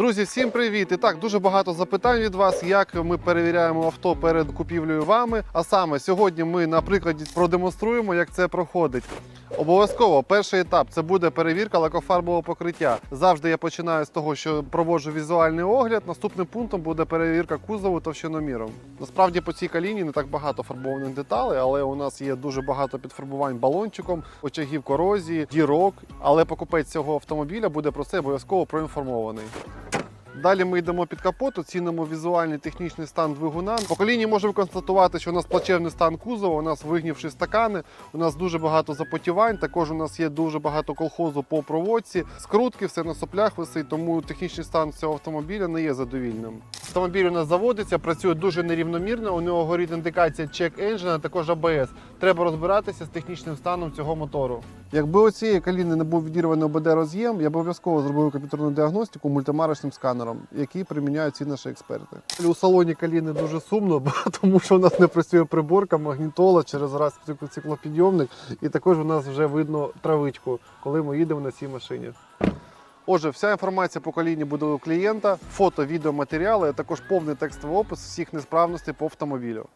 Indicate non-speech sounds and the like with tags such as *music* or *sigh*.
Друзі, всім привіт! І так, дуже багато запитань від вас, як ми перевіряємо авто перед купівлею вами. А саме сьогодні ми на прикладі продемонструємо, як це проходить. Обов'язково перший етап це буде перевірка лакофарбового покриття. Завжди я починаю з того, що проводжу візуальний огляд. Наступним пунктом буде перевірка кузову товщиноміром. Насправді по цій каліні не так багато фарбованих деталей, але у нас є дуже багато підфарбувань балончиком, очагів корозії, дірок. Але покупець цього автомобіля буде про це обов'язково проінформований. Далі ми йдемо під капот, оцінимо візуальний технічний стан двигуна. По коліні можемо констатувати, що у нас плачевний стан кузова, у нас вигнівші стакани, у нас дуже багато запотівань. Також у нас є дуже багато колхозу по проводці. Скрутки, все на соплях висить, тому технічний стан цього автомобіля не є задовільним. Автомобіль у нас заводиться, працює дуже нерівномірно. У нього горить індикація check engine, а також ABS. Треба розбиратися з технічним станом цього мотору. Якби у цієї каліни не був відірваний ОБД роз'єм, я б обов'язково зробив комп'ютерну діагностику мультимарочним сканером, який приміняють ці наші експерти. У салоні каліни дуже сумно, *laughs* тому що у нас не працює приборка, магнітола через раз цикл- циклопідйомник, і також у нас вже видно травичку, коли ми їдемо на цій машині. Отже, вся інформація по коліні буде у клієнта, фото, відео, матеріали, а також повний текстовий опис всіх несправностей по автомобілю.